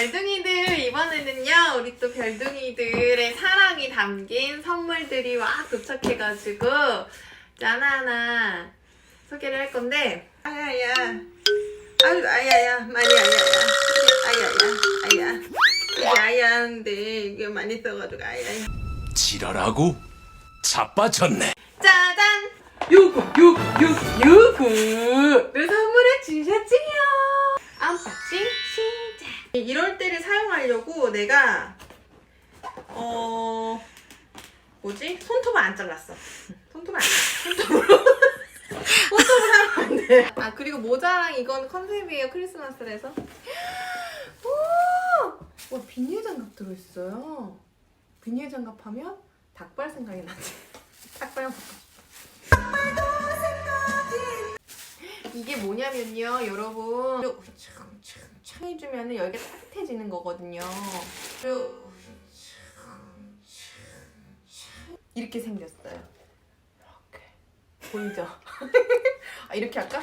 별둥이들 이번에는요 우리 또 별둥이들의 사랑이 담긴 선물들이 와 도착해가지고 짠 하나 소개를 할 건데. 아야야. 아유 아야야. 많이 아야야. 아야야. 아야. 이게 아야인데 이게 많이 써가지고 아야야. 지랄하고 자빠졌네. 짜잔! 요거 요거 요거 요거를 선물해 주셨지 하려고 내가 어 뭐지? 손톱을 안 잘랐어. 손톱을 안 손톱으로. 손톱을 하면 안 돼. 아 그리고 모자랑 이건 컨셉이에요 크리스마스라서? 오! 와 비닐 장갑 들어있어요. 비닐 장갑 하면 닭발 생각이 나지. 닭발 먹고 싶어 이게 뭐냐면요 여러분. 창창창 해주면 여기가 따뜻해지는 거거든요. 이렇게 생겼어요. 이렇게. 보이죠? 아 이렇게 할까?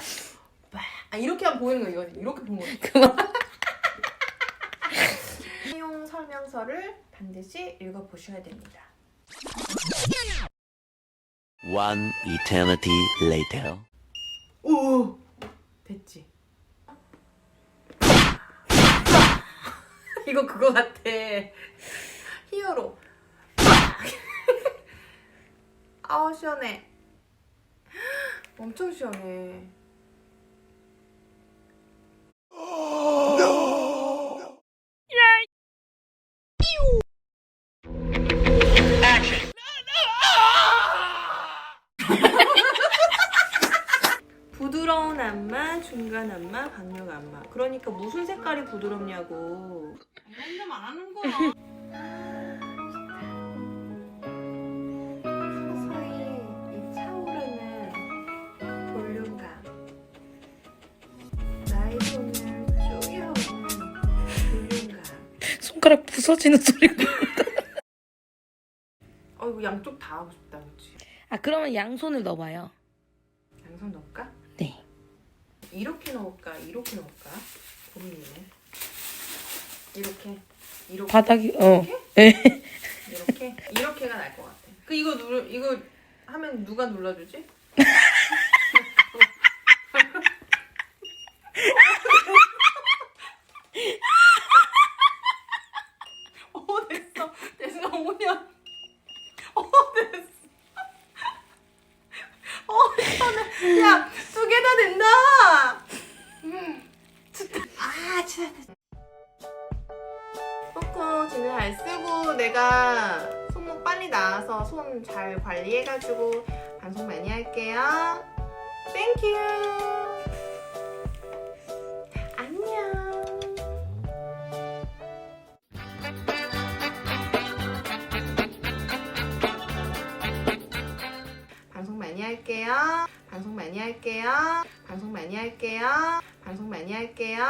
아 이렇게 하면 보이는 거 이거 이렇게 보는 거 그만 사용 설명서를 반드시 읽어보셔야 됩니다. One eternity later. 오 됐지? 이거 그거 같아. 히어로. 아우 시원해. 엄청 시원해 중간 안마, 강력 안마. 그러니까 무슨 색깔이 부드럽냐고. 이런 안 하는 거야. 서서히 이 차오르는 볼륨감. 나의 손을 쪼여오는 볼륨감. 손가락 부서지는 소리가. 어, 이거 양쪽 다 하고 싶다, 그치? 아 그러면 양손을 넣어봐요. 양손 넣을까? 네. 이렇게 넣을까? 이렇게 넣을까? 고민이네. 이렇게. 이렇게. 바닥이 어. 네. 이렇게 이렇게가 날 것 같아. 그 이거 누르 이거 하면 누가 눌러주지? 어 됐어 됐어 5년 어 됐어 어 시원해 야두 개 다 된다 포커진을 잘 쓰고 내가 손목 빨리 나와서 손 잘 관리해가지고 방송 많이 할게요. 땡큐. 안녕. 방송 많이 할게요. 방송 많이 할게요. 방송 많이 할게요. 방송 많이 할게요.